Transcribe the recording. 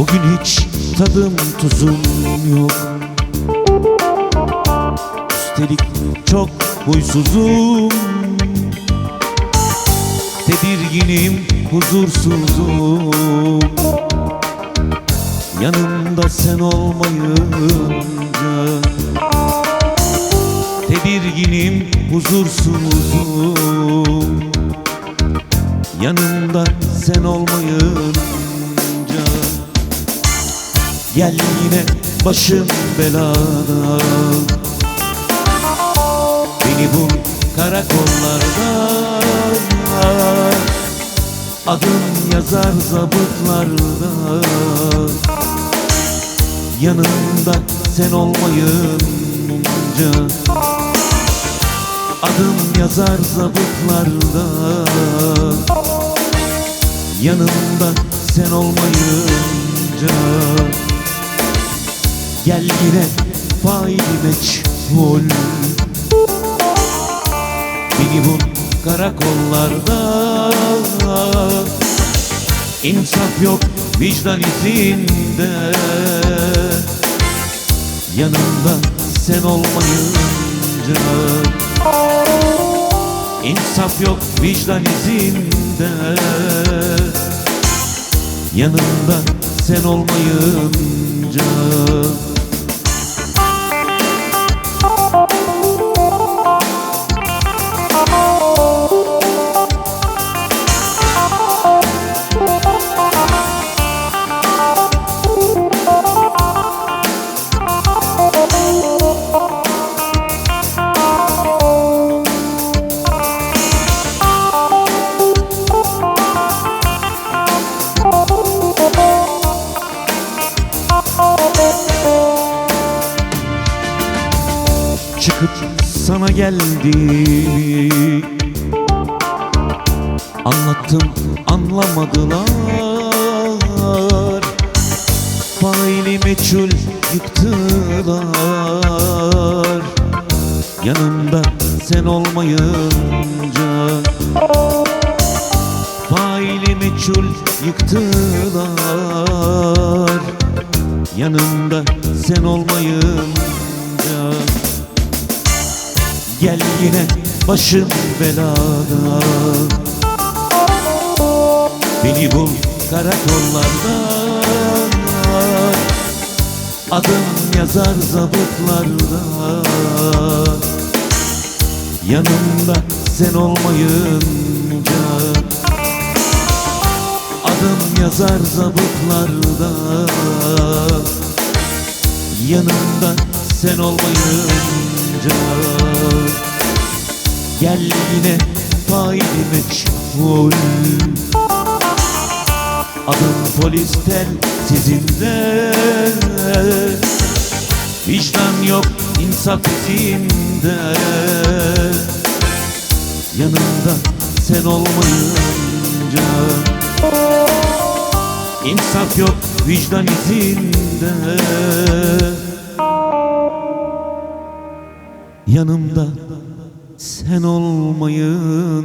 Bugün hiç tadım tuzum yok. Üstelik çok huysuzum. Tedirginim, huzursuzum. Yanımda sen olmayınca Tedirginim, huzursuzum. Yanımda sen olmayınca Gel yine başım belada. Beni bul karakollarda. Adım yazar zabıtlarda. Yanımda sen olmayınca Adım yazar zabıtlarda. Yanımda sen olmayınca Gel yine faili meçhul. Beni bul karakollarda İnsaf yok vicdan izinde. Yanımda sen olmayınca İnsaf yok vicdan izinde. Yanımda sen olmayınca Çıkıp sana geldi Anlattım anlamadılar. Faili meçhul yıktılar. Yanımda sen olmayınca. Faili meçhul yıktılar. Yanımda sen olmayınca Gel yine başım belada. Beni bul karakollarda. Adım yazar zabıtlarda. Yanımda sen olmayınca. Adım yazar zabıtlarda. Yanımda sen olmayınca Gel yine faili meçhul Adım polis tel sizinde Vicdan yok insaf izinde Yanımda sen olmayınca. İnsaf yok vicdan izinde Yanımda sen olmayın